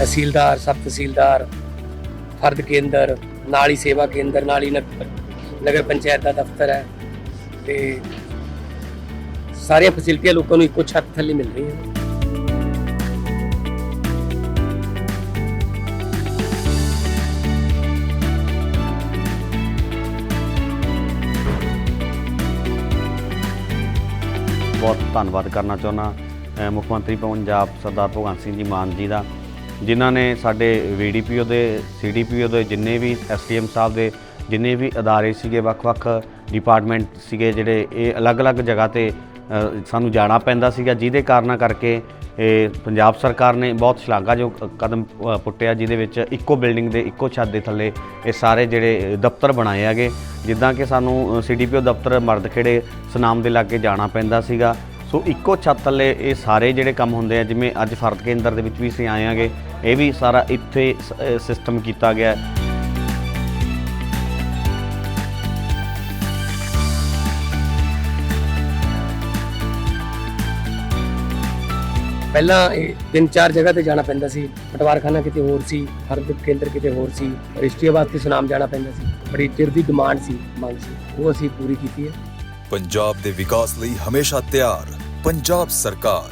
ਤਹਿਸੀਲਦਾਰ, ਸਬ ਤਹਿਸੀਲਦਾਰ, ਫਰਦ ਕੇਂਦਰ, ਨਾਲ ਹੀ ਸੇਵਾ ਕੇਂਦਰ, ਨਾਲ ਹੀ ਨਗ- ਨਗਰ ਪੰਚਾਇਤ ਦਾ ਦਫ਼ਤਰ ਹੈ ਤੇ ਸਾਰੀਆਂ ਫੈਸਿਲਿਟੀਆਂ ਲੋਕਾਂ ਨੂੰ ਇੱਕੋ ਛੱਤ ਥੱਲੇ ਮਿਲ ਰਹੀਆਂ ਨੇ। ਬਹੁਤ ਧੰਨਵਾਦ ਕਰਨਾ ਚਾਹੁੰਦਾ ਮੁੱਖ ਮੰਤਰੀ ਪੰਜਾਬ ਸਰਦਾਰ ਭਗਵੰਤ ਸਿੰਘ ਜੀ ਮਾਨ ਜੀ ਦਾ। ਜਿਨ੍ਹਾਂ ਨੇ ਸਾਡੇ ਵੀਡੀਪੀਓ ਦੇ ਸੀਡੀਪੀਓ ਦੇ ਜਿੰਨੇ ਵੀ ਐਸਡੀਐਮ ਸਾਹਿਬ ਦੇ ਜਿੰਨੇ ਵੀ ਅਦਾਰੇ ਸੀਗੇ, ਵੱਖ-ਵੱਖ ਡਿਪਾਰਟਮੈਂਟ ਸੀਗੇ ਜਿਹੜੇ, ਇਹ ਅਲੱਗ-ਅਲੱਗ ਜਗ੍ਹਾ ਤੇ ਸਾਨੂੰ ਜਾਣਾ ਪੈਂਦਾ ਸੀਗਾ। ਜਿਹਦੇ ਕਾਰਨਾਂ ਕਰਕੇ, ਇਹ ਪੰਜਾਬ ਸਰਕਾਰ ਨੇ ਬਹੁਤ ਸ਼ਲਾਘਾਯੋਗ ਕਦਮ ਪੁੱਟਿਆ, ਜਿਹਦੇ ਵਿੱਚ ਇੱਕੋ ਬਿਲਡਿੰਗ ਦੇ ਇੱਕੋ ਛੱਤ ਦੇ ਥੱਲੇ ਇਹ ਸਾਰੇ ਜਿਹੜੇ ਦਫ਼ਤਰ ਬਣਾਏ ਹੈਗੇ। ਜਿੱਦਾਂ ਕਿ ਸਾਨੂੰ ਸੀਡੀਪੀਓ ਦਫ਼ਤਰ ਮਰਦਖੇੜੇ ਸੁਨਾਮ ਦੇ ਲਾਗੇ ਜਾਣਾ ਪੈਂਦਾ ਸੀਗਾ। ਸੋ ਇੱਕੋ ਛੱਤ ਥੱਲੇ ਇਹ ਸਾਰੇ ਜਿਹੜੇ ਕੰਮ ਹੁੰਦੇ ਆ, ਜਿਵੇਂ ਅੱਜ ਫਰਦ ਕੇਂਦਰ ਦੇ ਵਿੱਚ ਵੀ ਅਸੀਂ ਆਏ ਆਂਗੇ ਇਹ ਵੀ ਸਾਰਾ ਇੱਥੇ ਸਿਸਟਮ ਕੀਤਾ ਗਿਆ। ਹੈ। ਪਹਿਲਾਂ ਇਹ ਤਿੰਨ ਚਾਰ ਜਗ੍ਹਾ ਤੇ ਜਾਣਾ ਪੈਂਦਾ ਸੀ। ਪਟਵਾਰਖਾਨਾ ਕਿਤੇ ਹੋਰ ਸੀ ਫਰਦ ਕੇਂਦਰ ਕਿਤੇ ਹੋਰ ਸੀ ਰਜਿਸਟਰੀ ਵਾਸਤੇ ਸੁਨਾਮ ਜਾਣਾ ਪੈਂਦਾ ਸੀ। ਬੜੀ ਚਿਰ ਦੀ ਡਿਮਾਂਡ ਸੀ ਮੰਗ ਸੀ। ਉਹ ਅਸੀਂ ਪੂਰੀ ਕੀਤੀ ਹੈ। ਪੰਜਾਬ ਦੇ ਵਿਕਾਸ ਲਈ ਹਮੇਸ਼ਾ ਤਿਆਰ ਪੰਜਾਬ ਸਰਕਾਰ।